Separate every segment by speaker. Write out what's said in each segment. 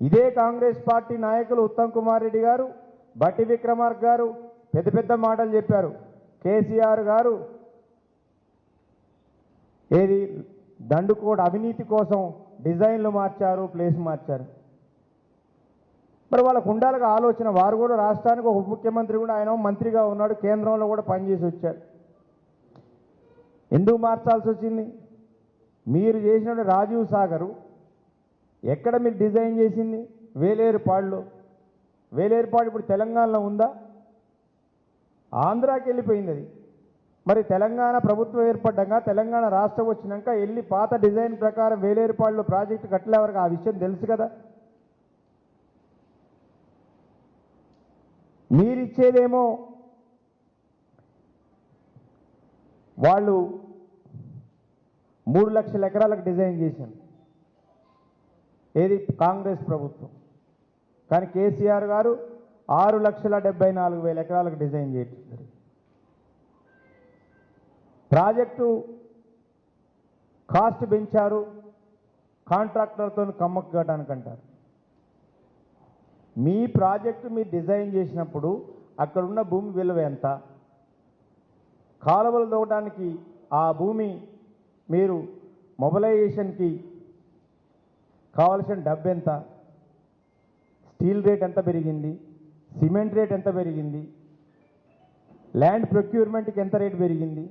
Speaker 1: ఇదే కాంగ్రెస్ పార్టీ నాయకులు ఉత్తమ్ కుమార్ రెడ్డి గారు బట్టి విక్రమార్క గారు పెద్ద పెద్ద మాటలు చెప్పారు. కేసీఆర్ గారు ఏది దండుకోడ్ అవినీతి కోసం డిజైన్లు మార్చారు ప్లేస్ మార్చారు. మరి వాళ్ళకు ఉండాలిగా ఆలోచన. వారు కూడా రాష్ట్రానికి ఒక ఉప ముఖ్యమంత్రి కూడా ఆయన మంత్రిగా ఉన్నాడు. కేంద్రంలో కూడా పనిచేసి వచ్చారు. ఎందుకు మార్చాల్సి వచ్చింది? మీరు చేసిన రాజీవ్ సాగరు ఎక్కడ మీరు డిజైన్ చేసింది? వేలేరుపాడులో. వేలేరుపాడు ఇప్పుడు తెలంగాణలో ఉందా? ఆంధ్రాకి వెళ్ళిపోయింది అది. మరి తెలంగాణ ప్రభుత్వం ఏర్పడ్డాక తెలంగాణ రాష్ట్రం వచ్చినాక వెళ్ళి పాత డిజైన్ ప్రకారం వేలేరుపాడులో ప్రాజెక్టు కట్టలేవరకు ఆ విషయం తెలుసు కదా? మీరిచ్చేదేమో వాళ్ళు మూడు లక్షల ఎకరాలకు డిజైన్ చేశాను ఏది? కాంగ్రెస్ ప్రభుత్వం. కానీ కేసీఆర్ గారు ఆరు లక్షల డెబ్బై నాలుగు వేల ఎకరాలకు డిజైన్ చేయించారు ప్రాజెక్టు కాస్ట్ పెంచారు కాంట్రాక్టర్తో కమ్మక్కు కట్టడానికి అంటారు. మీ ప్రాజెక్టు మీరు డిజైన్ చేసినప్పుడు అక్కడ ఉన్న భూమి విలువ ఎంత? కాలువలు తవ్వడానికి ఆ భూమి మీరు మొబలైజేషన్కి కావలసిన డబ్బు ఎంత? స్టీల్ రేట్ ఎంత పెరిగింది? సిమెంట్ రేట్ ఎంత పెరిగింది? ల్యాండ్ ప్రొక్యూర్మెంట్కి ఎంత రేటు పెరిగింది?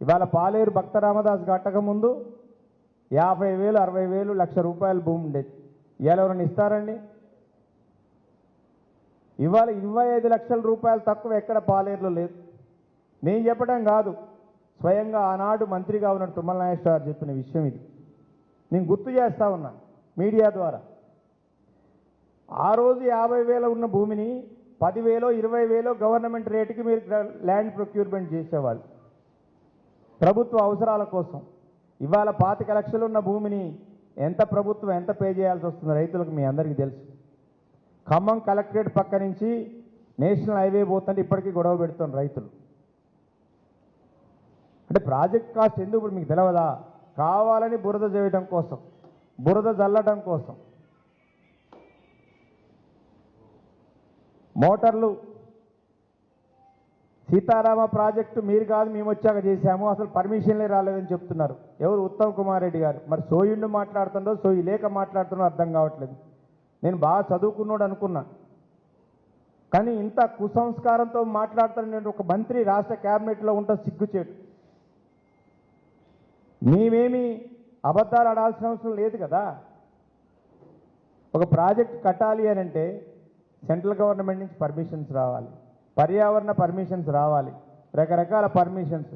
Speaker 1: ఇవాళ పాలేరు భక్త రామదాస్ కట్టకముందు యాభై వేలు అరవై వేలు లక్ష రూపాయల భూమి ఉండేది ఇవాళ ఎవరైనా ఇస్తారండి? ఇవాళ ఇరవై ఐదు లక్షల రూపాయలు తక్కువ ఎక్కడ పాలేరులో లేదు. నేను చెప్పడం కాదు. స్వయంగా ఆనాడు మంత్రిగా ఉన్న తుమ్మల నాగేశ్వరరావు చెప్పిన విషయం ఇది. నేను గుర్తు చేస్తా ఉన్నాను మీడియా ద్వారా. ఆ రోజు యాభై వేల ఉన్న భూమిని పదివేలో ఇరవై వేలో గవర్నమెంట్ రేటుకి మీరు ల్యాండ్ ప్రొక్యూర్మెంట్ చేసేవాళ్ళు. ప్రభుత్వ అవసరాల కోసం. ఇవాళ పాతిక లక్షలు ఉన్న భూమిని ఎంత ప్రభుత్వం ఎంత పే చేయాల్సి వస్తుంది రైతులకు మీ అందరికీ తెలుసు. ఖమ్మం కలెక్టరేట్ పక్క నుంచి నేషనల్ హైవే పోతుంటే ఇప్పటికీ గొడవ పెడుతున్నారు రైతులు. అంటే ప్రాజెక్ట్ కాస్ట్ ఎందుకు ఇప్పుడు మీకు తెలియదా కావాలని బురద చేయడం కోసం. బురద జల్లడం కోసం. మోటార్లు సీతారామ ప్రాజెక్టు మీరు కాదు మేము వచ్చాక చేశాము అసలు పర్మిషన్లే రాలేదని చెప్తున్నారు. ఎవరు? ఉత్తమ్ కుమార్ రెడ్డి గారు. మరి సోయుండు మాట్లాడుతుండో సోయి లేక మాట్లాడుతుండో అర్థం కావట్లేదు. నేను బాగా చదువుకున్నాడు అనుకున్నా. కానీ ఇంత కుసంస్కారంతో మాట్లాడుతున్న నేను ఒక మంత్రి రాష్ట్ర క్యాబినెట్లో ఉంటా సిగ్గుచేటు. మేమేమి అబద్ధాలు ఆడాల్సిన అవసరం లేదు కదా. ఒక ప్రాజెక్ట్ కట్టాలి అని అంటే సెంట్రల్ గవర్నమెంట్ నుంచి పర్మిషన్స్ రావాలి. పర్యావరణ పర్మిషన్స్ రావాలి. రకరకాల పర్మిషన్స్.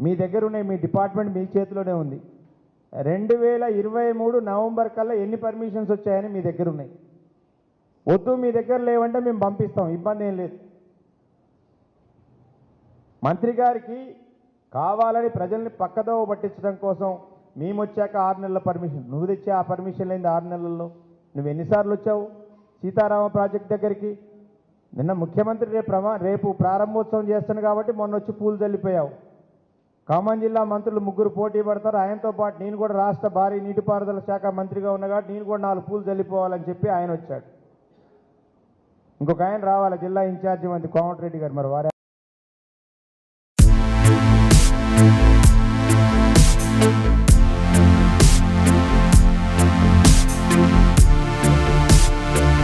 Speaker 1: మీ దగ్గర ఉన్నాయి మీ డిపార్ట్మెంట్ మీ చేతిలోనే ఉంది. రెండు వేల ఇరవై మూడు నవంబర్ కల్లా ఎన్ని పర్మిషన్స్ వచ్చాయని మీ దగ్గర ఉన్నాయి. వద్దు మీ దగ్గర లేవంటే మేము పంపిస్తాం. ఇబ్బంది ఏం లేదు. మంత్రి గారికి కావాలని ప్రజల్ని పక్కదోవ పట్టించడం కోసం మేము వచ్చాక ఆరు నెలల పర్మిషన్ నువ్వు తెచ్చే ఆ పర్మిషన్ లేని ఆరు నెలల్లో. నువ్వు ఎన్నిసార్లు వచ్చావు? సీతారామ ప్రాజెక్ట్ దగ్గరికి. నిన్న ముఖ్యమంత్రి రేపు రేపు ప్రారంభోత్సవం చేస్తాను కాబట్టి మొన్న వచ్చి పూలు చల్లిపోయావు ఖమ్మం జిల్లా మంత్రులు ముగ్గురు పోటీ పడతారు. ఆయనతో పాటు నేను కూడా రాష్ట్ర భారీ నీటిపారుదల శాఖ మంత్రిగా ఉన్నా కాబట్టి నేను కూడా నాలుగు పూలు చల్లిపోవాలని చెప్పి ఆయన వచ్చాడు. ఇంకొక ఆయన రావాలి? జిల్లా ఇన్ఛార్జి మంత్రి కోమటిరెడ్డి గారు. మరి వారే